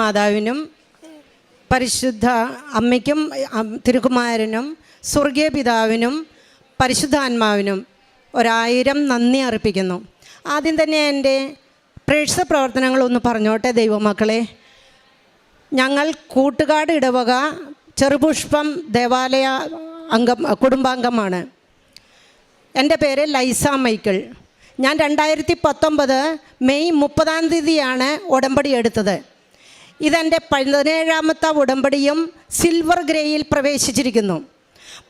മാതാവിനും പരിശുദ്ധ അമ്മയ്ക്കും തിരുകുമാരനും സ്വർഗീയ പിതാവിനും പരിശുദ്ധാത്മാവിനും ഒരായിരം നന്ദി അർപ്പിക്കുന്നു. ആദ്യം തന്നെ എന്റെ പ്രേക്ഷ പ്രവർത്തനങ്ങളൊന്ന് പറഞ്ഞോട്ടെ ദൈവമക്കളെ. ഞങ്ങൾ കൂട്ടുകാട് ഇടവക ചെറുപുഷ്പം ദേവാലയ അംഗം കുടുംബാംഗമാണ്. എന്റെ പേര് ലൈസ മൈക്കിൾ. ഞാൻ രണ്ടായിരത്തി പത്തൊമ്പത് മെയ് മുപ്പതാം തീയതിയാണ് ഉടമ്പടി എടുത്തത്. ഇതെന്റെ പതിനേഴാമത്തെ ഉടമ്പടിയും സിൽവർ ഗ്രേയിൽ പ്രവേശിച്ചിരിക്കുന്നു.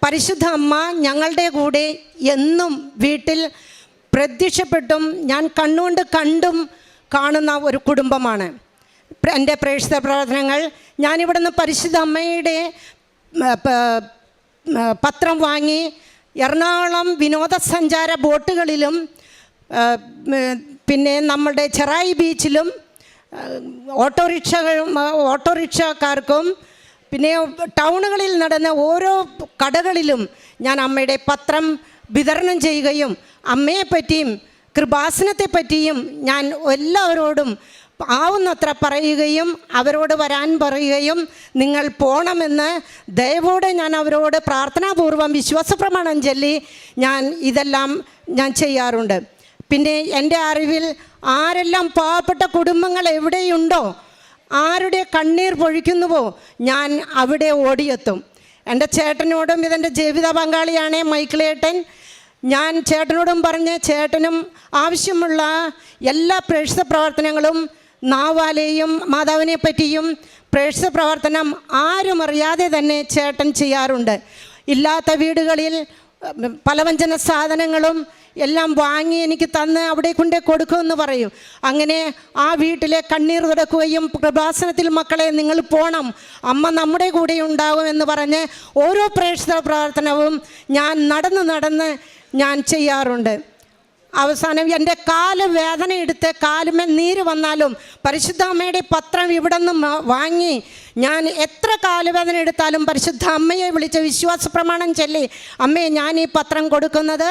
പരിശുദ്ധ അമ്മ ഞങ്ങളുടെ കൂടെ എന്നും വീട്ടിൽ പ്രത്യക്ഷപ്പെട്ടും ഞാൻ കണ്ണുകൊണ്ട് കണ്ടും കാണുന്ന ഒരു കുടുംബമാണ്. എന്റെ പ്രേക്ഷിത പ്രവർത്തനങ്ങൾ ഞാനിവിടുന്ന് പരിശുദ്ധ അമ്മയുടെ പത്രം വാങ്ങി എറണാകുളം വിനോദസഞ്ചാര ബോട്ടുകളിലും പിന്നെ നമ്മളുടെ ചെറായി ബീച്ചിലും ആ, ഓട്ടോറിക്ഷകളും ഓട്ടോറിക്ഷക്കാർക്കും പിന്നെ ടൗണുകളിൽ നടന്ന ഓരോ കടകളിലും ഞാൻ അമ്മയുടെ പത്രം വിതരണം ചെയ്യുകയും അമ്മയെപ്പറ്റിയും കൃപാസനത്തെ പറ്റിയും ഞാൻ എല്ലാവരോടും ആവുന്നത്ര പറയുകയും അവരോട് വരാൻ പറയുകയും നിങ്ങൾ പോണമെന്ന് ദയവോടെ ഞാൻ അവരോട് പ്രാർത്ഥനാപൂർവം വിശ്വാസപ്രമാണം ചൊല്ലി ഞാൻ ഇതെല്ലാം ഞാൻ ചെയ്യാറുണ്ട്. പിന്നെ എന്റെ അറിവിൽ ആരെല്ലാം പാവപ്പെട്ട കുടുംബങ്ങൾ എവിടെയുണ്ടോ ആരുടെ കണ്ണീർ പൊഴിക്കുന്നുവോ ഞാൻ അവിടെ ഓടിയെത്തും. എന്റെ ചേട്ടനോടും ഇതെന്റെ ജീവിത പങ്കാളിയാണ് മൈക്കിളേട്ടൻ. ഞാൻ ചേട്ടനോടും പറഞ്ഞ് ചേട്ടനും ആവശ്യമുള്ള എല്ലാ പ്രേക്ഷിത പ്രവർത്തനങ്ങളും നാവാലെയും മാതാവിനെ പറ്റിയും പ്രേക്ഷിത പ്രവർത്തനം ആരും അറിയാതെ തന്നെ ചേട്ടൻ ചെയ്യാറുണ്ട്. ഇല്ലാത്ത വീടുകളിൽ പലവ്യഞ്ജന സാധനങ്ങളും എല്ലാം വാങ്ങി എനിക്ക് തന്ന് അവിടെ കൊണ്ടേ കൊടുക്കുമെന്ന് പറയും. അങ്ങനെ ആ വീട്ടിലെ കണ്ണീർ തുടക്കുകയും പ്രഭാസനത്തിൽ മക്കളെ നിങ്ങൾ പോണം അമ്മ നമ്മുടെ കൂടെ ഉണ്ടാകും എന്ന് പറഞ്ഞ് ഓരോ പ്രേക്ഷിത പ്രവർത്തനവും ഞാൻ നടന്ന് നടന്ന് ഞാൻ ചെയ്യാറുണ്ട്. അവസാനം എന്റെ കാൽ വേദന എടുത്ത് കാലുമേ നീര് വന്നാലും പരിശുദ്ധ അമ്മയുടെ പത്രം ഇവിടെ നിന്ന് വാങ്ങി. ഞാൻ എത്ര കാലുവേദന എടുത്താലും പരിശുദ്ധ അമ്മയെ വിളിച്ച് വിശ്വാസ പ്രമാണം ചൊല്ലി അമ്മയെ ഞാൻ ഈ പത്രം കൊടുക്കുന്നത്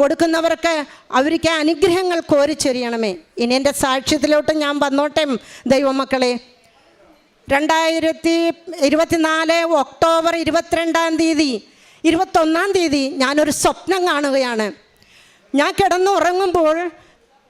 കൊടുക്കുന്നവർക്ക് അവർക്ക് അനുഗ്രഹങ്ങൾ കോരിച്ചൊരിയണമേ ഇനി എന്റെ സാക്ഷ്യത്തിലോട്ട് ഞാൻ വന്നോട്ടെ ദൈവമക്കളെ. രണ്ടായിരത്തി ഇരുപത്തിനാല് ഒക്ടോബർ ഇരുപത്തിരണ്ടാം തീയതി ഇരുപത്തൊന്നാം തീയതി ഞാനൊരു സ്വപ്നം കാണുകയാണ്. ഞാൻ കിടന്നുറങ്ങുമ്പോൾ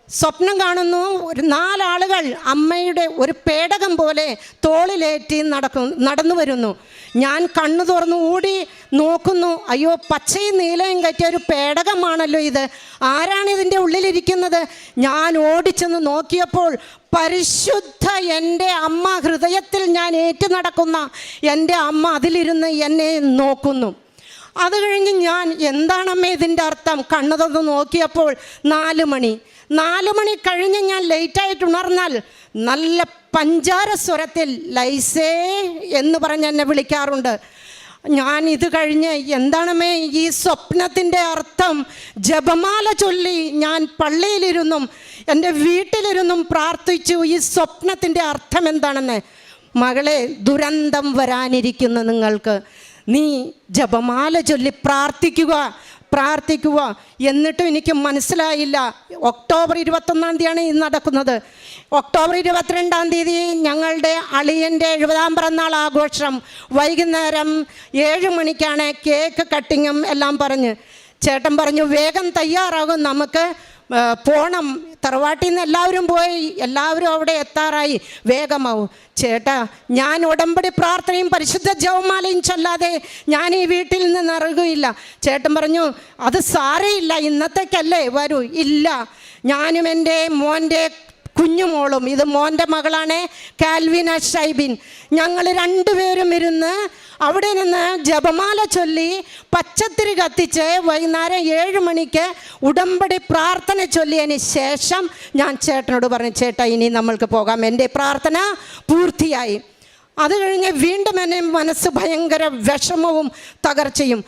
സ്വപ്നം കാണുന്നു ഒരു നാലാളുകൾ അമ്മയുടെ ഒരു പേടകം പോലെ തോളിലേറ്റി നടക്കും നടന്നു വരുന്നു. ഞാൻ കണ്ണു തുറന്നു ഓടി നോക്കുന്നു അയ്യോ പച്ചയും നീലയും കയറ്റിയ ഒരു പേടകമാണല്ലോ ഇത്. ആരാണ് ഇതിന്റെ ഉള്ളിലിരിക്കുന്നത്? ഞാൻ ഓടിച്ചെന്ന് നോക്കിയപ്പോൾ പരിശുദ്ധ എന്റെ അമ്മ ഹൃദയത്തിൽ ഞാൻ ഏറ്റു നടക്കുന്ന എന്റെ അമ്മ അതിലിരുന്ന് എന്നെ നോക്കുന്നു. അത് കഴിഞ്ഞ് ഞാൻ എന്താണമ്മേ ഇതിന്റെ അർത്ഥം? കണ്ണു തുറന്ന് നോക്കിയപ്പോൾ നാല് മണി. നാല് മണി കഴിഞ്ഞ് ഞാൻ ലേറ്റായിട്ട് ഉണർന്നാൽ നല്ല പഞ്ചാര സ്വരത്തിൽ ലൈസേ എന്ന് പറഞ്ഞ് എന്നെ വിളിക്കാറുണ്ട്. ഞാൻ ഇത് കഴിഞ്ഞ് എന്താണമ്മേ ഈ സ്വപ്നത്തിന്റെ അർത്ഥം? ജപമാല ചൊല്ലി ഞാൻ പള്ളിയിലിരുന്നും എന്റെ വീട്ടിലിരുന്നും പ്രാർത്ഥിച്ചു ഈ സ്വപ്നത്തിന്റെ അർത്ഥം എന്താണെന്ന്? മകളെ ദുരന്തം വരാനിരിക്കുന്നു നിങ്ങൾക്ക്. നീ ജപമാല ചൊല്ലി പ്രാർത്ഥിക്കുക പ്രാർത്ഥിക്കുക. എന്നിട്ടും എനിക്ക് മനസ്സിലായില്ല. ഒക്ടോബർ ഇരുപത്തൊന്നാം തീയതിയാണ് ഇത് നടക്കുന്നത്. ഒക്ടോബർ ഇരുപത്തിരണ്ടാം തീയതി ഞങ്ങളുടെ അളിയന്റെ എഴുപതാം പിറന്നാൾ ആഘോഷം. വൈകുന്നേരം ഏഴ് മണിക്കാണ് കേക്ക് കട്ടിങ്ങും എല്ലാം പറഞ്ഞ്. ചേട്ടൻ പറഞ്ഞു വേഗം തയ്യാറാകും. നമുക്ക് പോണം. തറവാട്ടിൽ നിന്ന് എല്ലാവരും പോയി. എല്ലാവരും അവിടെ എത്താറായി. വേഗമാവും. ചേട്ടാ ഞാൻ ഉടമ്പടി പ്രാർത്ഥനയും പരിശുദ്ധ ജവമാലയും ചൊല്ലാതെ ഞാൻ ഈ വീട്ടിൽ നിന്ന് ഇറങ്ങുകയില്ല. ചേട്ടൻ പറഞ്ഞു അത് സാരയില്ല. ഇന്നത്തേക്കല്ലേ വരൂ. ഇല്ല. ഞാനും എന്റെ മോന്റെ കുഞ്ഞുമോളും. ഇത് മോന്റെ മകളാണ് കാൽവിന ഷൈബിൻ ഞങ്ങൾ രണ്ടുപേരും ഇരുന്ന് അവിടെ നിന്ന് ജപമാല ചൊല്ലി പച്ചത്തിരി കത്തിച്ച് വൈകുന്നേരം ഏഴ് മണിക്ക് ഉടമ്പടി പ്രാർത്ഥന ചൊല്ലിയതിന് ശേഷം ഞാൻ ചേട്ടനോട് പറഞ്ഞു ചേട്ടാ ഇനി നമ്മൾക്ക് പോകാം. എന്റെ പ്രാർത്ഥന പൂർത്തിയായി. അത് കഴിഞ്ഞ് വീണ്ടും എന്നെ മനസ്സ് ഭയങ്കര വിഷമവും തകർച്ചയും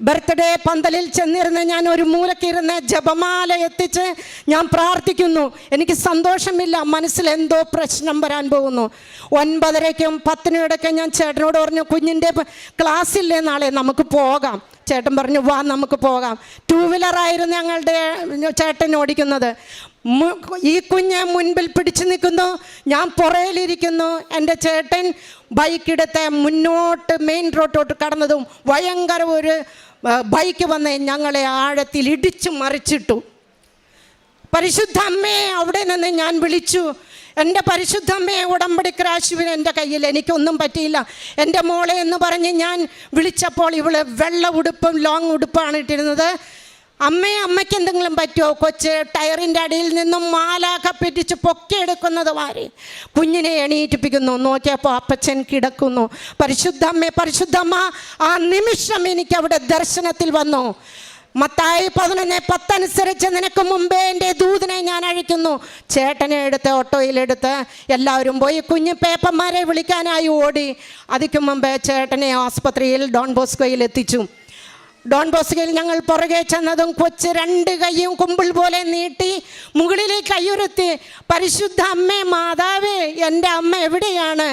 ബർത്ത്ഡേ പന്തലിൽ ചെന്നിരുന്ന് ഞാൻ ഒരു മൂലക്കിരുന്ന് ജപമാല എത്തിച്ച് ഞാൻ പ്രാർത്ഥിക്കുന്നു. എനിക്ക് സന്തോഷമില്ല. മനസ്സിൽ എന്തോ പ്രശ്നം വരാൻ പോകുന്നു. ഒൻപതരയ്ക്കും പത്തിനും ഇടയ്ക്ക് ഞാൻ ചേട്ടനോട് പറഞ്ഞു കുഞ്ഞിന്റെ ക്ലാസ്സില്ലേ നാളെ? നമുക്ക് പോകാം. ചേട്ടൻ പറഞ്ഞു വാ നമുക്ക് പോകാം. ടൂ വീലറായിരുന്നു ഞങ്ങളുടെ ചേട്ടൻ ഓടിക്കുന്നത്. ഈ കുഞ്ഞ് മുൻപിൽ പിടിച്ചു നിൽക്കുന്നു. ഞാൻ പുറയിലിരിക്കുന്നു. എന്റെ ചേട്ടൻ ബൈക്കെടുത്ത് മുന്നോട്ട് മെയിൻ റോഡോട്ട് കടന്നതും ഭയങ്കര ഒരു ബൈക്ക് വന്ന് ഞങ്ങളെ ആഴത്തിൽ ഇടിച്ചു മറിച്ചിട്ടു. പരിശുദ്ധ അമ്മയെ അവിടെ നിന്ന് ഞാൻ വിളിച്ചു. എന്റെ പരിശുദ്ധ അമ്മയെ ഉടമ്പടി ക്രാശുവിന് എന്റെ കയ്യിൽ എനിക്കൊന്നും പറ്റിയില്ല. എന്റെ മോളെ എന്ന് പറഞ്ഞ് ഞാൻ വിളിച്ചപ്പോൾ ഇവൾ വെള്ള ഉടുപ്പും ലോങ് ഉടുപ്പാണ് ഇട്ടിരുന്നത്. അമ്മയെ അമ്മയ്ക്ക് എന്തെങ്കിലും പറ്റുമോ കൊച്ച് ടയറിന്റെ അടിയിൽ നിന്നും മാലാക പിടിച്ച് പൊക്കിയെടുക്കുന്നത് മാറി. കുഞ്ഞിനെ എണീറ്റിപ്പിക്കുന്നു. നോക്കിയപ്പോൾ അപ്പച്ചൻ കിടക്കുന്നു. പരിശുദ്ധ അമ്മേ പരിശുദ്ധമ്മ ആ നിമിഷം എനിക്ക് അവിടെ ദർശനത്തിൽ വന്നു. മത്തായി പതിനൊന്ന് പത്തനുസരിച്ച് നിനക്ക് മുമ്പേ എന്റെ ദൂതനെ ഞാൻ അഴിക്കുന്നു. ചേട്ടനെ എടുത്ത് ഓട്ടോയിലെടുത്ത് എല്ലാവരും പോയി കുഞ്ഞു പേപ്പന്മാരെ വിളിക്കാനായി ഓടി. അതിക്കു മുമ്പേ ചേട്ടനെ ആസ്പത്രിയിൽ ഡോൺ ബോസ്കോയിൽ എത്തിച്ചു. ഡോൺ ബോസ്കയിൽ ഞങ്ങൾ പുറകെ ചെന്നതും കൊച്ച് രണ്ട് കൈയും കുമ്പിൾ പോലെ നീട്ടി മുകളിലേക്ക് കൈയുരുത്തി പരിശുദ്ധ അമ്മേ മാതാവേ എന്റെ അമ്മ എവിടെയാണ്?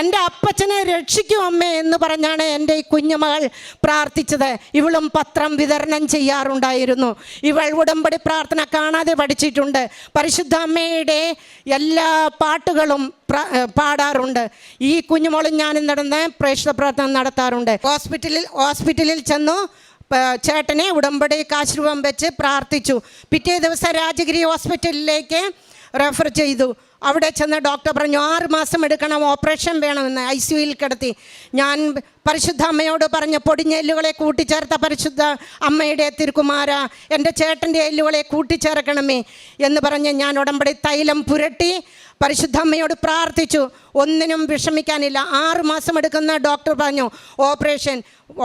എന്റെ അപ്പച്ചനെ രക്ഷിക്കും അമ്മേ എന്ന് പറഞ്ഞാണ് എന്റെ ഈ കുഞ്ഞുമകൾ പ്രാർത്ഥിച്ചത്. ഇവളും പത്രം വിതരണം ചെയ്യാറുണ്ടായിരുന്നു. ഇവൾ ഉടമ്പടി പ്രാർത്ഥന കാണാതെ പഠിച്ചിട്ടുണ്ട്. പരിശുദ്ധ അമ്മയുടെ എല്ലാ പാട്ടുകളും പാടാറുണ്ട്. ഈ കുഞ്ഞുമോളും ഞാനും നടന്ന് പ്രേക്ഷിത പ്രാർത്ഥന നടത്താറുണ്ട്. ഹോസ്പിറ്റലിൽ ഹോസ്പിറ്റലിൽ ചെന്നു ചേട്ടനെ ഉടമ്പടി കാശ്രൂപം വെച്ച് പ്രാർത്ഥിച്ചു. പിറ്റേ ദിവസം രാജഗിരി ഹോസ്പിറ്റലിലേക്ക് റെഫർ ചെയ്തു. അവിടെ ചെന്ന് ഡോക്ടർ പറഞ്ഞു ആറ് മാസം എടുക്കണം ഓപ്പറേഷൻ വേണമെന്ന് ഐ സിയുയിൽ കിടത്തി. ഞാൻ പരിശുദ്ധ അമ്മയോട് പറഞ്ഞ് പൊടിഞ്ഞെല്ലുകളെ കൂട്ടിച്ചേർത്ത പരിശുദ്ധ അമ്മയുടെ തിരുക്കുമാര എന്റെ ചേട്ടന്റെ എല്ലുകളെ കൂട്ടിച്ചേർക്കണമേ. എന്ന് പറഞ്ഞ് ഞാൻ ഉടമ്പടി തൈലം പുരട്ടി പരിശുദ്ധ അമ്മയോട് പ്രാർത്ഥിച്ചു. ഒന്നിനും വിഷമിക്കാനില്ല. ആറ് മാസം എടുക്കുന്ന ഡോക്ടർ പറഞ്ഞു ഓപ്പറേഷൻ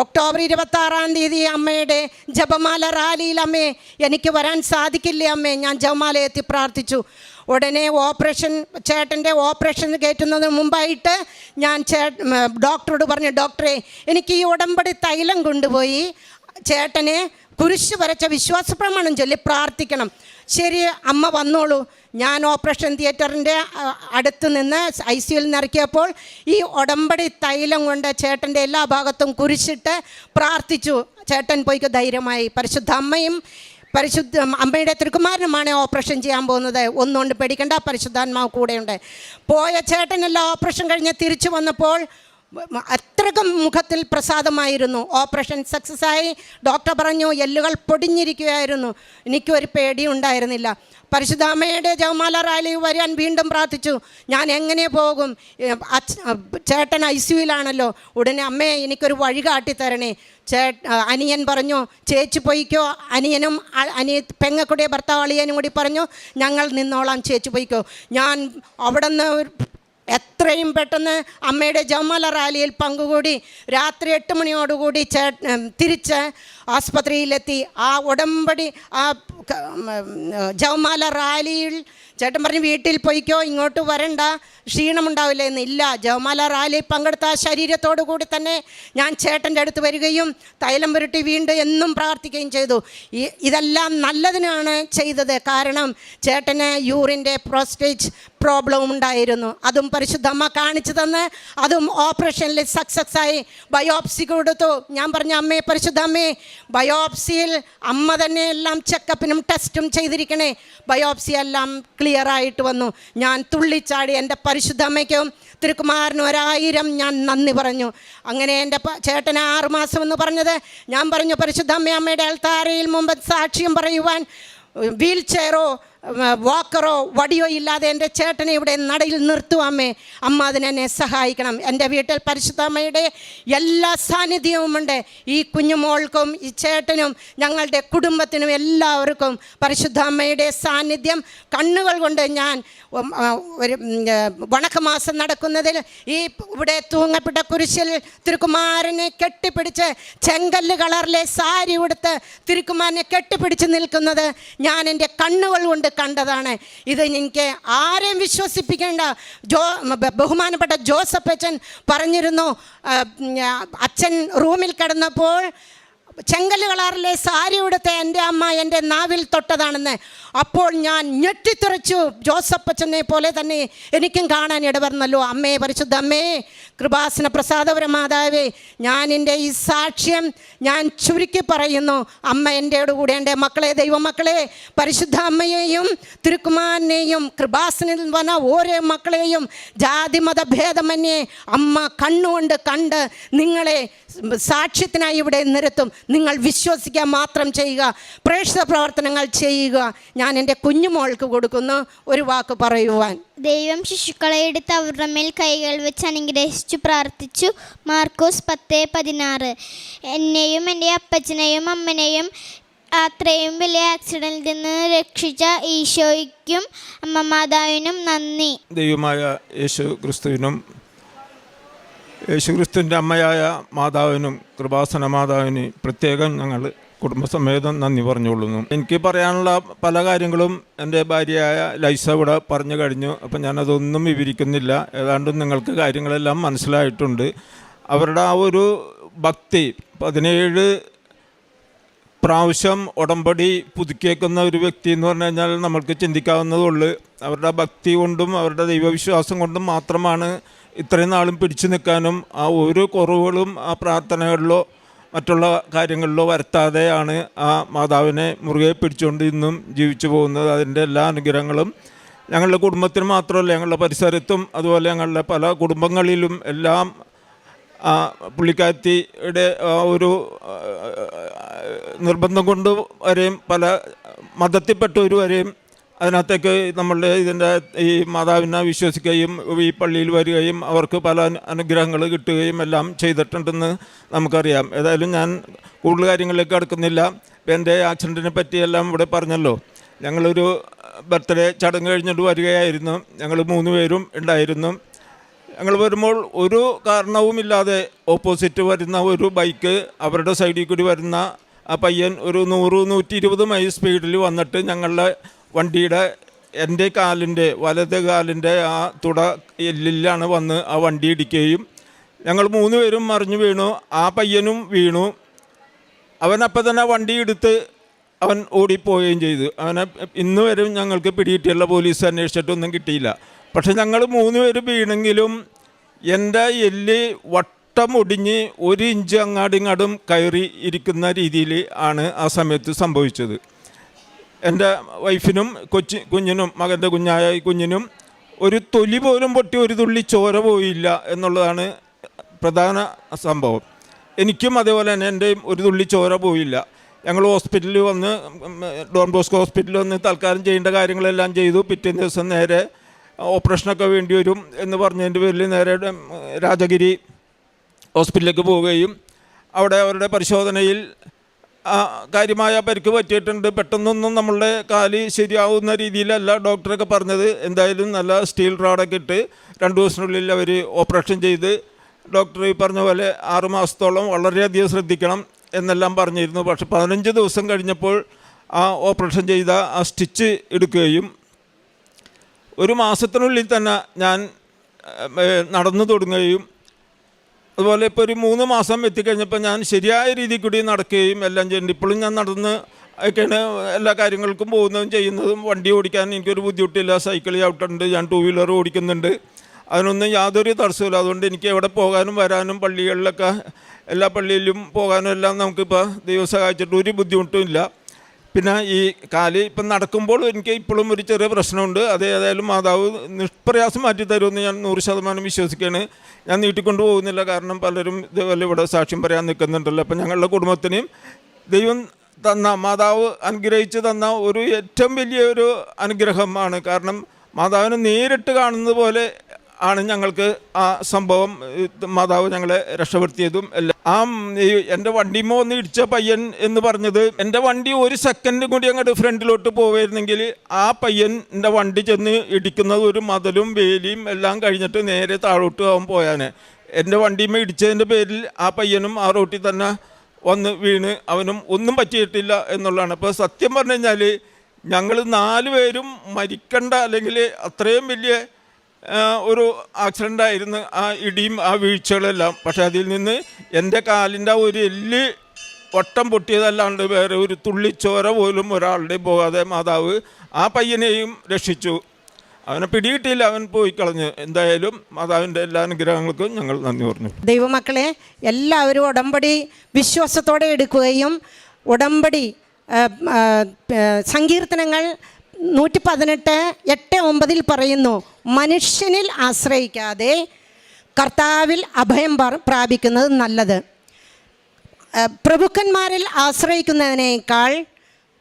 ഒക്ടോബർ ഇരുപത്തി ആറാം തീയതി അമ്മയുടെ ജപമാല റാലിയിൽ അമ്മേ എനിക്ക് വരാൻ സാധിക്കില്ലേ അമ്മേ? ഞാൻ ജപമാല എത്തി പ്രാർത്ഥിച്ചു. ഉടനെ ഓപ്പറേഷൻ ചേട്ടന്റെ ഓപ്പറേഷൻ കയറ്റുന്നതിന് മുമ്പായിട്ട് ഞാൻ ചേ ഡോക്ടറോട് പറഞ്ഞു ഡോക്ടറെ എനിക്ക് ഈ ഉടമ്പടി തൈലം കൊണ്ടുപോയി. ചേട്ടനെ കുരിശ് വരച്ച വിശ്വാസ പ്രമാണം ചൊല്ലി പ്രാർത്ഥിക്കണം. ശരി അമ്മ വന്നോളൂ. ഞാൻ ഓപ്പറേഷൻ തിയേറ്ററിന്റെ അടുത്ത് നിന്ന് ഐ സിയുയിൽ നിറക്കിയപ്പോൾ ഈ ഉടമ്പടി തൈലം കൊണ്ട് ചേട്ടന്റെ എല്ലാ ഭാഗത്തും കുരിശിട്ട് പ്രാർത്ഥിച്ചു. ചേട്ടൻ പോയിക്ക് ധൈര്യമായി. പരിശുദ്ധ അമ്മയും പരിശുദ്ധ അമ്മയുടെ തിരുക്കുമാരനുമാണ് ഓപ്പറേഷൻ ചെയ്യാൻ പോകുന്നത്. ഒന്നുകൊണ്ട് പേടിക്കണ്ട പരിശുദ്ധാത്മാവ് കൂടെയുണ്ട്. പോയ ചേട്ടനെല്ലാം ഓപ്പറേഷൻ കഴിഞ്ഞ് തിരിച്ചു വന്നപ്പോൾ അത്രക്കും മുഖത്തിൽ പ്രസാദമായിരുന്നു. ഓപ്പറേഷൻ സക്സസ് ആയി. ഡോക്ടർ പറഞ്ഞു എല്ലുകൾ പൊടിഞ്ഞിരിക്കുകയായിരുന്നു. എനിക്കൊരു പേടി ഉണ്ടായിരുന്നില്ല. പരിശുദ്ധാമ്മയുടെ ജവമാല റാലി വരാൻ വീണ്ടും പ്രാർത്ഥിച്ചു. ഞാൻ എങ്ങനെ പോകും? ചേട്ടൻ ഐ സിയുലാണല്ലോ ഉടനെ അമ്മയെ എനിക്കൊരു വഴി കാട്ടിത്തരണേ. ചേ അനിയൻ പറഞ്ഞു ചേച്ചി പൊയ്ക്കോ. അനിയനും അനിയ പെങ്ങക്കുടിയ ഭർത്താവ് അളിയനും കൂടി പറഞ്ഞു ഞങ്ങൾ നിന്നോളാം ചേച്ചി പൊയ്ക്കോ. ഞാൻ അവിടെ നിന്ന് എത്രയും പെട്ടെന്ന് അമ്മയുടെ ജമല റാലിയിൽ പങ്കുകൂടി രാത്രി എട്ട് മണിയോടുകൂടി ചേ തിരിച്ച് ആസ്പത്രിയിലെത്തി. ആ ഉടമ്പടി ആ ജവമാല റാലിയിൽ ചേട്ടൻ പറഞ്ഞു വീട്ടിൽ പോയിക്കോ ഇങ്ങോട്ട് വരണ്ട ക്ഷീണമുണ്ടാവില്ല എന്ന് ഇല്ല ജവമാല റാലി പങ്കെടുത്ത ആ ശരീരത്തോടു കൂടി തന്നെ ഞാൻ ചേട്ടന്റെ അടുത്ത് വരികയും തൈലം പുരട്ടി വീണ്ടും എന്നും പ്രാർത്ഥിക്കുകയും ചെയ്തു. ഇതെല്ലാം നല്ലതിനാണ് ചെയ്തത്. കാരണം ചേട്ടന് യൂറിന്റെ പ്രോസ്റ്റേറ്റ് പ്രോബ്ലം ഉണ്ടായിരുന്നു. അതും പരിശുദ്ധമ്മ കാണിച്ചു തന്ന്. അതും ഓപ്പറേഷനിൽ സക്സസ് ആയി. ബയോപ്സി കൊടുത്തു. ഞാൻ പറഞ്ഞ അമ്മേ പരിശുദ്ധ അമ്മേ ബയോപ്സിയിൽ അമ്മ തന്നെ എല്ലാം ചെക്കപ്പിനും ടെസ്റ്റും ചെയ്തിരിക്കണേ. ബയോപ്സി എല്ലാം ക്ലിയർ ആയിട്ട് വന്നു. ഞാൻ തുള്ളിച്ചാടി എന്റെ പരിശുദ്ധ അമ്മയ്ക്കും തിരുക്കുമാരനും ഒരായിരം ഞാൻ നന്ദി പറഞ്ഞു. അങ്ങനെ എന്റെ ചേട്ടന് ആറ് മാസം എന്ന് പറഞ്ഞത്. ഞാൻ പറഞ്ഞു പരിശുദ്ധ അമ്മയമ്മയുടെ അൽത്താരയിൽ മുമ്പ് സാക്ഷ്യം പറയുവാൻ വീൽ ചെയറോ വാക്കറോ വടിയോ ഇല്ലാതെ എന്റെ ചേട്ടനെ ഇവിടെ നടയിൽ നിർത്തുവാമേ അമ്മ. അതിനെന്നെ സഹായിക്കണം. എന്റെ വീട്ടിൽ പരിശുദ്ധമ്മയുടെ എല്ലാ സാന്നിധ്യവുമുണ്ട് ഈ കുഞ്ഞുമോൾക്കും ഈ ചേട്ടനും ഞങ്ങളുടെ കുടുംബത്തിനും എല്ലാവർക്കും പരിശുദ്ധ അമ്മയുടെ സാന്നിധ്യം കണ്ണുകൾ കൊണ്ട് ഞാൻ ഒരു വണക്കമാസം നടക്കുന്നതിൽ ഈ ഇവിടെ തൂങ്ങപ്പെട്ട കുരിശിൽ തിരുക്കുമാരനെ കെട്ടിപ്പിടിച്ച് ചെങ്കല്ല് കളറിലെ സാരി ഉടുത്ത് തിരുക്കുമാരനെ കെട്ടിപ്പിടിച്ച് നിൽക്കുന്നത് ഞാൻ എന്റെ കണ്ണുകൾ കൊണ്ട് കണ്ടതാണ്. ഇത് എനിക്ക് ആരെയും വിശ്വസിപ്പിക്കേണ്ട. ജോ ബഹുമാനപ്പെട്ട ജോസഫ് അച്ഛൻ പറഞ്ഞിരുന്നു. അച്ഛൻ റൂമിൽ കിടന്നപ്പോൾ ചെങ്കൽ കളറിലെ സാരി ഉടുത്ത എന്റെ അമ്മ എന്റെ നാവിൽ തൊട്ടതാണെന്ന് അപ്പോൾ ഞാൻ ഞെട്ടിത്തെറിച്ചു. ജോസഫ് അച്ഛനെ പോലെ തന്നെ എനിക്കും കാണാൻ ഇടവരുന്നല്ലോ അമ്മേ പരിശുദ്ധ അമ്മേ കൃപാസന പ്രസാദപര മാതാവേ ഞാൻ എന്റെ ഈ സാക്ഷ്യം ഞാൻ ചുരുക്കി പറയുന്നു. അമ്മ എന്റെയോട് കൂടെ എന്റെ മക്കളെ ദൈവമക്കളെ പരിശുദ്ധ അമ്മയെയും തിരുക്കുമാരനെയും കൃപാസനിൽ വന്ന ഓരോ മക്കളെയും ജാതി മതഭേദമന്യേ അമ്മ കണ്ണുകൊണ്ട് കണ്ട് നിങ്ങളെ സാക്ഷ്യത്തിനായി ഇവിടെ നിരത്തും. നിങ്ങൾ വിശ്വസിക്കുക മാത്രം ചെയ്യുക. പ്രേക്ഷിത പ്രവർത്തനങ്ങൾ ചെയ്യുക. ഞാൻ എന്റെ കുഞ്ഞുമോൾക്ക് കൊടുക്കുന്ന. ഒരു വാക്ക് പറയുവാൻ. ദൈവം ശിശുക്കളെ എടുത്ത് അവരുടെ മേൽ കൈകൾ വെച്ച് അനുഗ്രഹിച്ചു പ്രാർത്ഥിച്ചു. മാർക്കോസ് പത്ത് പതിനാറ്. എന്നെയും എന്റെ അപ്പച്ചനെയും അമ്മനെയും അത്രയും വലിയ ആക്സിഡന്റിൽ നിന്ന് രക്ഷിച്ച ഈശോയ്ക്കും അമ്മ മാതാവിനും നന്ദി. ദൈവമായ യേശു ക്രിസ്തുവിനും യേശു ക്രിസ്തുവിന്റെ അമ്മയായ മാതാവിനും കൃപാസന മാതാവിന് പ്രത്യേകം ഞങ്ങൾ കുടുംബസമേതം നന്ദി പറഞ്ഞുകൊള്ളുന്നു. എനിക്ക് പറയാനുള്ള പല കാര്യങ്ങളും എന്റെ ഭാര്യയായ ലൈസ ഇവിടെ പറഞ്ഞു കഴിഞ്ഞു. അപ്പം ഞാനതൊന്നും വിവരിക്കുന്നില്ല. ഏതാണ്ടും നിങ്ങൾക്ക് കാര്യങ്ങളെല്ലാം മനസ്സിലായിട്ടുണ്ട്. അവരുടെ ആ ഒരു ഭക്തി പതിനേഴ് പ്രാവശ്യം ഉടമ്പടി പുതുക്കിയേക്കുന്ന ഒരു വ്യക്തി എന്ന് പറഞ്ഞു കഴിഞ്ഞാൽ നമ്മൾക്ക് ചിന്തിക്കാവുന്നതുള്ളൂ. അവരുടെ ഭക്തി കൊണ്ടും അവരുടെ ദൈവവിശ്വാസം കൊണ്ടും മാത്രമാണ് ഇത്രയും നാളും പിടിച്ചു നിൽക്കാനും ആ ഒരു കുറവുകളും ആ പ്രാർത്ഥനകളിലോ മറ്റുള്ള കാര്യങ്ങളിലോ വരുത്താതെയാണ് ആ മാതാവിനെ മുറുകെ പിടിച്ചുകൊണ്ട് ഇന്നും ജീവിച്ചു പോകുന്നത്. അതിന്റെ എല്ലാ അനുഗ്രഹങ്ങളും ഞങ്ങളുടെ കുടുംബത്തിന് മാത്രമല്ല ഞങ്ങളുടെ പരിസരത്തും അതുപോലെ ഞങ്ങളുടെ പല കുടുംബങ്ങളിലും എല്ലാം ആ ഒരു നിർബന്ധം കൊണ്ട് വരെയും പല മതത്തിൽപ്പെട്ടവർ വരെയും അതിനകത്തേക്ക് നമ്മളുടെ ഇതിന്റെ ഈ മാതാവിനെ വിശ്വസിക്കുകയും ഈ പള്ളിയിൽ വരികയും അവർക്ക് പല അനു- അനുഗ്രഹങ്ങൾ കിട്ടുകയും എല്ലാം ചെയ്തിട്ടുണ്ടെന്ന് നമുക്കറിയാം. ഏതായാലും ഞാൻ കൂടുതൽ കാര്യങ്ങളിലേക്ക് അടുക്കുന്നില്ല. ഇപ്പം എന്റെ ആക്സിഡന്റിനെ പറ്റിയെല്ലാം ഇവിടെ പറഞ്ഞല്ലോ. ഞങ്ങളൊരു ബർത്ത്ഡേ ചടങ്ങ് കഴിഞ്ഞിട്ട് വരികയായിരുന്നു. ഞങ്ങൾ മൂന്ന് പേരും ഉണ്ടായിരുന്നു. ഞങ്ങൾ വരുമ്പോൾ ഒരു കാരണവുമില്ലാതെ ഓപ്പോസിറ്റ് വരുന്ന ഒരു ബൈക്ക് അവരുടെ സൈഡിൽ കൂടി വരുന്ന ആ പയ്യൻ ഒരു നൂറ് നൂറ്റി ഇരുപത് മൈൽ സ്പീഡിൽ വന്നിട്ട് ഞങ്ങളുടെ വണ്ടിയുടെ എന്റെ കാലിന്റെ വലത് കാലിന്റെ ആ തുട എല്ലിലാണ് വന്ന് ആ വണ്ടി ഇടിക്കുകയും ഞങ്ങൾ മൂന്ന് പേരും മറിഞ്ഞു വീണു. ആ പയ്യനും വീണു. അവൻ തന്നെ വണ്ടി എടുത്ത് അവൻ ഓടിപ്പോവുകയും ചെയ്തു. അവനെ ഇന്നു വരെ ഞങ്ങൾക്ക് പിടികിട്ടിയുള്ള പോലീസ് അന്വേഷിച്ചിട്ടൊന്നും കിട്ടിയില്ല. പക്ഷെ ഞങ്ങൾ മൂന്ന് പേര് വീണെങ്കിലും എന്റെ എല്ല് വട്ടമൊടിഞ്ഞ് ഒരു ഇഞ്ച് അങ്ങാടിങ്ങാടും കയറി ഇരിക്കുന്ന രീതിയിൽ ആണ് ആ സമയത്ത് സംഭവിച്ചത്. എന്റെ വൈഫിനും കൊച്ചി കുഞ്ഞിനും മകന്റെ കുഞ്ഞായ കുഞ്ഞിനും ഒരു തൊലി പോലും പൊട്ടി ഒരു തുള്ളി ചോര പോയില്ല എന്നുള്ളതാണ് പ്രധാന സംഭവം. എനിക്കും അതേപോലെ തന്നെ എന്റെയും ഒരു തുള്ളി ചോര പോയില്ല. ഞങ്ങൾ ഹോസ്പിറ്റലിൽ വന്ന് ഡോൺ ബോസ്കോ ഹോസ്പിറ്റലിൽ വന്ന് തൽക്കാലം ചെയ്യേണ്ട കാര്യങ്ങളെല്ലാം ചെയ്തു. പിറ്റേ ദിവസം നേരെ ഓപ്പറേഷനൊക്കെ വേണ്ടി വരും എന്ന് പറഞ്ഞതിന്റെ പേരിൽ നേരെ രാജഗിരി ഹോസ്പിറ്റലിലേക്ക് പോവുകയും അവിടെ അവരുടെ പരിശോധനയിൽ കാര്യമായ പരിക്ക് പറ്റിയിട്ടുണ്ട്. പെട്ടെന്നൊന്നും നമ്മളുടെ കാൽ ശരിയാവുന്ന രീതിയിലല്ല ഡോക്ടറൊക്കെ പറഞ്ഞത്. എന്തായാലും നല്ല സ്റ്റീൽ റോഡൊക്കെ ഇട്ട് രണ്ട് ദിവസത്തിനുള്ളിൽ അവർ ഓപ്പറേഷൻ ചെയ്ത് ഡോക്ടർ ഈ പറഞ്ഞ പോലെ ആറുമാസത്തോളം വളരെയധികം ശ്രദ്ധിക്കണം എന്നെല്ലാം പറഞ്ഞിരുന്നു. പക്ഷെ പതിനഞ്ച് ദിവസം കഴിഞ്ഞപ്പോൾ ആ ഓപ്പറേഷൻ ചെയ്ത ആ സ്റ്റിച്ച് എടുക്കുകയും ഒരു മാസത്തിനുള്ളിൽ തന്നെ ഞാൻ നടന്നു തുടങ്ങുകയും അതുപോലെ ഇപ്പോൾ ഒരു മൂന്ന് മാസം എത്തിക്കഴിഞ്ഞപ്പോൾ ഞാൻ ശരിയായ രീതിയിൽ കൂടി നടക്കുകയും എല്ലാം ചെയ്യുന്നുണ്ട്. ഇപ്പോഴും ഞാൻ നടന്ന് ഒക്കെയാണ് എല്ലാ കാര്യങ്ങൾക്കും പോകുന്നതും ചെയ്യുന്നതും. വണ്ടി ഓടിക്കാൻ എനിക്കൊരു ബുദ്ധിമുട്ടില്ല. സൈക്കിൾ ചവിട്ടുണ്ട് ഞാൻ ടൂ വീലർ ഓടിക്കുന്നുണ്ട്. അതിനൊന്നും യാതൊരു തടസ്സമില്ല അതുകൊണ്ട് എനിക്ക് എവിടെ പോകാനും വരാനും പള്ളികളിലൊക്കെ എല്ലാ പള്ളിയിലും പോകാനും എല്ലാം നമുക്കിപ്പോൾ ദൈവം സഹായിച്ചിട്ട് ഒരു ബുദ്ധിമുട്ടും ഇല്ല. പിന്നെ ഈ കാൽ ഇപ്പം നടക്കുമ്പോൾ എനിക്ക് ഇപ്പോഴും ഒരു ചെറിയ പ്രശ്നമുണ്ട്. അത് ഏതായാലും മാതാവ് നിഷ്പ്രയാസം മാറ്റി തരുമെന്ന് ഞാൻ നൂറ് ശതമാനം വിശ്വസിക്കുകയാണ്. ഞാൻ നീട്ടിക്കൊണ്ട് പോകുന്നില്ല. കാരണം പലരും ഇതേപോലെ ഇവിടെ സാക്ഷ്യം പറയാൻ നിൽക്കുന്നുണ്ടല്ലോ. അപ്പം ഞങ്ങളുടെ കുടുംബത്തിനെയും ദൈവം തന്ന മാതാവ് അനുഗ്രഹിച്ച് തന്ന ഒരു ഏറ്റവും വലിയ ഒരു അനുഗ്രഹമാണ്. കാരണം മാതാവിനെ നേരിട്ട് കാണുന്നത് പോലെ ആണ് ഞങ്ങൾക്ക് ആ സംഭവം മാതാവ് ഞങ്ങളെ രക്ഷപ്പെടുത്തിയതും എല്ലാം. ആ എന്റെ വണ്ടിമോ ഒന്ന് ഇടിച്ച പയ്യൻ എന്ന് പറഞ്ഞത് എന്റെ വണ്ടി ഒരു സെക്കൻഡ് കൂടി അങ്ങോട്ട് ഫ്രണ്ടിലോട്ട് പോവായിരുന്നെങ്കിൽ ആ പയ്യന്റെ വണ്ടി ചെന്ന് ഇടിക്കുന്നത് ഒരു മതലും വേലിയും എല്ലാം കഴിഞ്ഞിട്ട് നേരെ താഴോട്ട് ആവും പോയാനെ. എന്റെ വണ്ടിമേ ഇടിച്ചതിന്റെ പേരിൽ ആ പയ്യനും ആ റോട്ടിൽ തന്നെ വന്ന് വീണ് അവനും ഒന്നും പറ്റിയിട്ടില്ല എന്നുള്ളതാണ്. അപ്പോൾ സത്യം പറഞ്ഞു കഴിഞ്ഞാൽ ഞങ്ങൾ നാല് പേരും മരിക്കണ്ട അല്ലെങ്കിൽ അത്രയും വലിയ ഒരു ആക്സിഡന്റ് ആയിരുന്നു. ആ ഇടിയും ആ വീഴ്ചകളെല്ലാം. പക്ഷെ അതിൽ നിന്ന് എന്റെ കാലിന്റെ ഒരു എല്ല് ഒട്ടം പൊട്ടിയതല്ലാണ്ട് വേറെ ഒരു തുള്ളിച്ചോര പോലും ഒരാളുടെ പോകാതെ മാതാവ് ആ പയ്യനെയും രക്ഷിച്ചു. അവനെ പിടികിട്ടിയില്ല അവൻ പോയി കളഞ്ഞു. എന്തായാലും മാതാവിന്റെ എല്ലാ അനുഗ്രഹങ്ങൾക്കും ഞങ്ങൾ നന്ദി പറഞ്ഞു. ദൈവമക്കളെ എല്ലാവരും ഉടമ്പടി വിശ്വാസത്തോടെ എടുക്കുകയും ഉടമ്പടി സങ്കീർത്തനങ്ങൾ നൂറ്റി പതിനെട്ട് എട്ട് ഒമ്പതിൽ പറയുന്നു. മനുഷ്യനിൽ ആശ്രയിക്കാതെ കർത്താവിൽ അഭയം പ്രാപിക്കുന്നത് നല്ലത്. പ്രഭുക്കന്മാരിൽ ആശ്രയിക്കുന്നതിനേക്കാൾ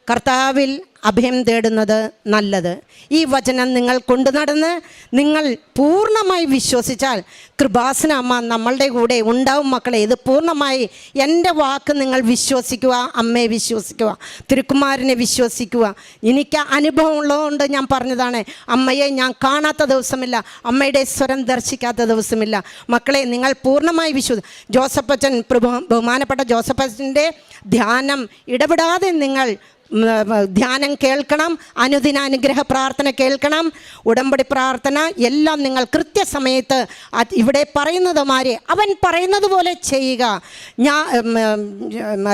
കർത്താവിൽ അഭയം തേടുന്നത് നല്ലത്. ഈ വചനം നിങ്ങൾ കൊണ്ടുനടന്ന് നിങ്ങൾ പൂർണമായി വിശ്വസിച്ചാൽ കൃപാസന അമ്മ നമ്മളുടെ കൂടെ ഉണ്ടാവും മക്കളെ. ഇത് പൂർണമായി എന്റെ വാക്ക് നിങ്ങൾ വിശ്വസിക്കുക അമ്മയെ വിശ്വസിക്കുക തിരുക്കുമാരനെ വിശ്വസിക്കുക. എനിക്ക് അനുഭവം ഉള്ളതുകൊണ്ട് ഞാൻ പറഞ്ഞതാണ് അമ്മയെ ഞാൻ കാണാത്ത ദിവസമില്ല അമ്മയുടെ സ്വരം ദർശിക്കാത്ത ദിവസമില്ല. മക്കളെ നിങ്ങൾ പൂർണമായി വിശ്വസി ജോസഫച്ചൻ അച്ഛൻ ബഹുമാനപ്പെട്ട ജോസഫ് അച്ഛന്റെ ധ്യാനം ഇടപെടാതെ നിങ്ങൾ ധ്യാനം കേൾക്കണം അനുദിനാനുഗ്രഹ പ്രാർത്ഥന കേൾക്കണം ഉടമ്പടി പ്രാർത്ഥന എല്ലാം നിങ്ങൾ കൃത്യസമയത്ത് ഇവിടെ പറയുന്നത് മാറി അവൻ പറയുന്നത് പോലെ ചെയ്യുക. ഞാൻ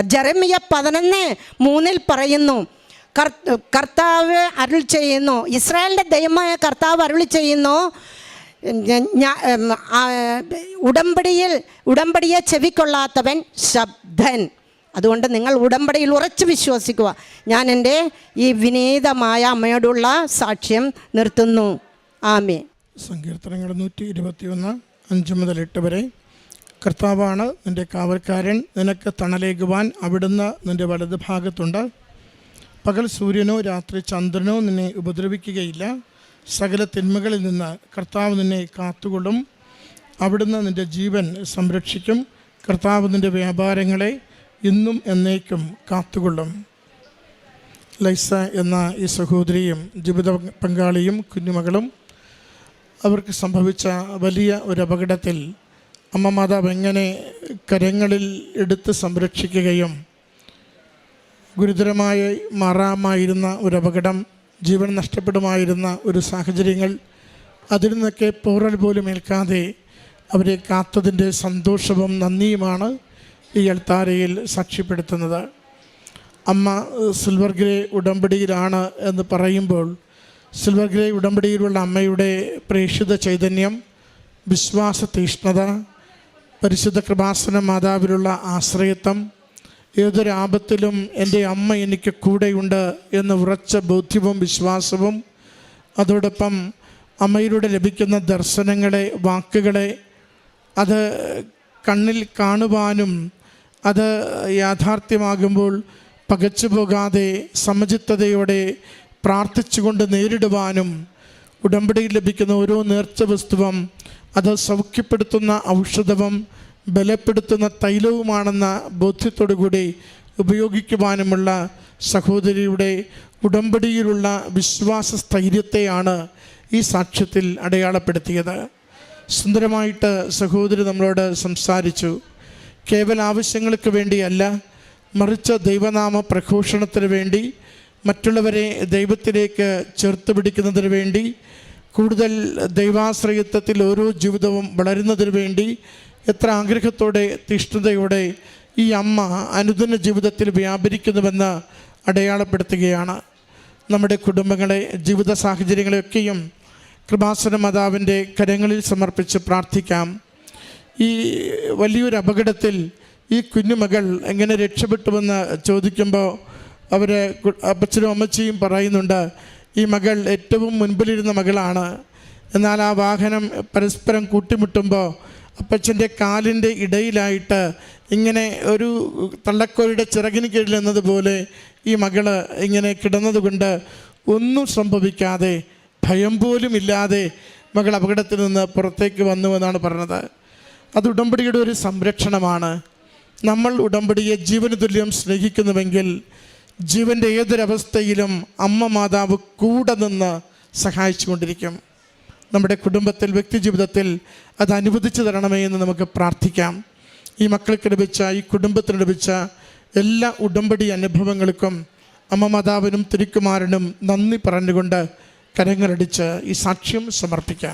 ജറമിയ പതിനൊന്ന് മൂന്നിൽ പറയുന്നു കർ- കർത്താവ് അരുൾ ചെയ്യുന്നു ഇസ്രായേലിന്റെ ദൈവമായ കർത്താവ് അരുൾ ചെയ്യുന്നു ഉടമ്പടിയിൽ ഉടമ്പടിയെ ചെവിക്കൊള്ളാത്തവൻ ശബ്ദൻ. അതുകൊണ്ട് നിങ്ങൾ ഉടമ്പടിയിൽ ഉറച്ചു വിശ്വസിക്കുക. ഞാൻ എന്റെ ഈ വിനീതമായ അമ്മയോടുള്ള സാക്ഷ്യം നിർത്തുന്നു. ആമേ സങ്കീർത്തനങ്ങൾ നൂറ്റി ഇരുപത്തിയൊന്ന് അഞ്ച് മുതൽ എട്ട് വരെ. കർത്താവാണ് നിന്റെ കാവൽക്കാരൻ നിനക്ക് തണലേകുവാൻ അവിടുന്ന് നിന്റെ വലത് ഭാഗത്തുണ്ട്. പകൽ സൂര്യനോ രാത്രി ചന്ദ്രനോ നിന്നെ ഉപദ്രവിക്കുകയില്ല. സകല തിന്മകളിൽ നിന്ന് കർത്താവ് നിന്നെ കാത്തുകൊള്ളും. അവിടുന്ന് നിന്റെ ജീവൻ സംരക്ഷിക്കും. കർത്താവ് നിന്റെ വ്യാപാരങ്ങളെ ഇന്നും എന്നേക്കും കാത്തുകൊള്ളും. ലൈസ എന്ന ഈ സഹോദരിയും ജീവിത പങ്കാളിയും കുഞ്ഞുമകളും അവർക്ക് സംഭവിച്ച വലിയ ഒരു അപകടത്തിൽ അമ്മ മാതാവ് എങ്ങനെ കരങ്ങളിൽ എടുത്ത് സംരക്ഷിക്കുകയും ഗുരുതരമായി മാറാമായിരുന്ന ഒരു അപകടം ജീവൻ നഷ്ടപ്പെടുമായിരുന്ന ഒരു സാഹചര്യങ്ങൾ അതിൽ നിന്നൊക്കെ പോറൽ പോലും ഏൽക്കാതെ അവരെ കാത്തതിന്റെ സന്തോഷവും നന്ദിയുമാണ് ഈ അൽത്താരയിൽ സാക്ഷ്യപ്പെടുത്തുന്നത്. അമ്മ സിൽവർ ഗ്രേ ഉടമ്പടിയിലാണ് എന്ന് പറയുമ്പോൾ സിൽവർ ഗ്രേ ഉടമ്പടിയിലുള്ള അമ്മയുടെ പ്രേക്ഷിത ചൈതന്യം വിശ്വാസ തീഷ്ണത പരിശുദ്ധ കൃപാസന മാതാവിലുള്ള ആശ്രയത്വം ഏതൊരു ആപത്തിലും എന്റെ അമ്മ എനിക്ക് കൂടെയുണ്ട് എന്ന് ഉറച്ച ബോധ്യവും വിശ്വാസവും അതോടൊപ്പം അമ്മയിലൂടെ ലഭിക്കുന്ന ദർശനങ്ങളെ വാക്കുകളെ അത് കണ്ണിൽ കാണുവാനും അത് യാഥാർത്ഥ്യമാകുമ്പോൾ പകച്ചു പോകാതെ സമചിത്തതയോടെ പ്രാർത്ഥിച്ചുകൊണ്ട് നേരിടുവാനും ഉടമ്പടിയിൽ ലഭിക്കുന്ന ഓരോ നേർച്ച വസ്തുവും അത് സൗഖ്യപ്പെടുത്തുന്ന ഔഷധവും ബലപ്പെടുത്തുന്ന തൈലവുമാണെന്ന ബോധ്യത്തോടുകൂടി ഉപയോഗിക്കുവാനുമുള്ള സഹോദരിയുടെ ഉടമ്പടിയിലുള്ള വിശ്വാസ സ്ഥൈര്യത്തെയാണ് ഈ സാക്ഷ്യത്തിൽ അടയാളപ്പെടുത്തിയത്. സുന്ദരമായിട്ട് സഹോദരി നമ്മളോട് സംസാരിച്ചു. കേവല ആവശ്യങ്ങൾക്ക് വേണ്ടിയല്ല മറിച്ച് ദൈവനാമ പ്രഘോഷണത്തിന് വേണ്ടി മറ്റുള്ളവരെ ദൈവത്തിലേക്ക് ചേർത്ത് പിടിക്കുന്നതിന് വേണ്ടി കൂടുതൽ ദൈവാശ്രയത്വത്തിൽ ഓരോ ജീവിതവും വളരുന്നതിന് വേണ്ടി എത്ര ആഗ്രഹത്തോടെ തീഷ്ണതയോടെ ഈ അമ്മ അനുദിന ജീവിതത്തിൽ വ്യാപരിക്കുന്നുവെന്ന് അടയാളപ്പെടുത്തുകയാണ്. നമ്മുടെ കുടുംബങ്ങളെ ജീവിത സാഹചര്യങ്ങളെയൊക്കെയും കൃപാസന മാതാവിന്റെ കരങ്ങളിൽ സമർപ്പിച്ച് പ്രാർത്ഥിക്കാം. ഈ വലിയൊരു അപകടത്തിൽ ഈ കുഞ്ഞുമകൾ എങ്ങനെ രക്ഷപ്പെട്ടുവെന്ന് ചോദിക്കുമ്പോൾ അവരെ അപ്പച്ചനും അമ്മച്ചിയും പറയുന്നുണ്ട് ഈ മകൾ ഏറ്റവും മുൻപിലിരുന്ന മകളാണ്. എന്നാൽ ആ വാഹനം പരസ്പരം കൂട്ടിമുട്ടുമ്പോൾ അപ്പച്ചന്റെ കാലിന്റെ ഇടയിലായിട്ട് ഇങ്ങനെ ഒരു തള്ളക്കോയുടെ ചിറകിന് കീഴിൽ എന്നതുപോലെ ഈ മകൾ ഇങ്ങനെ കിടന്നതുകൊണ്ട് ഒന്നും സംഭവിക്കാതെ ഭയം പോലും ഇല്ലാതെ മകൾ അപകടത്തിൽ നിന്ന് പുറത്തേക്ക് വന്നു എന്നാണ് പറഞ്ഞത്. അത് ഉടമ്പടിയുടെ ഒരു സംരക്ഷണമാണ്. നമ്മൾ ഉടമ്പടിയെ ജീവന് തുല്യം സ്നേഹിക്കുന്നുവെങ്കിൽ ജീവന്റെ ഏതൊരവസ്ഥയിലും അമ്മ മാതാവ് കൂടെ നിന്ന് സഹായിച്ചു കൊണ്ടിരിക്കും നമ്മുടെ കുടുംബത്തിൽ വ്യക്തിജീവിതത്തിൽ അത് അനുവദിച്ചു തരണമേ എന്ന് നമുക്ക് പ്രാർത്ഥിക്കാം. ഈ മക്കൾക്ക് ലഭിച്ച ഈ കുടുംബത്തിന് ലഭിച്ച എല്ലാ ഉടമ്പടി അനുഭവങ്ങൾക്കും അമ്മ മാതാവിനും തിരുക്കുമാരനും നന്ദി പറഞ്ഞുകൊണ്ട് കരങ്ങളടിച്ച് ഈ സാക്ഷ്യം സമർപ്പിക്കാം.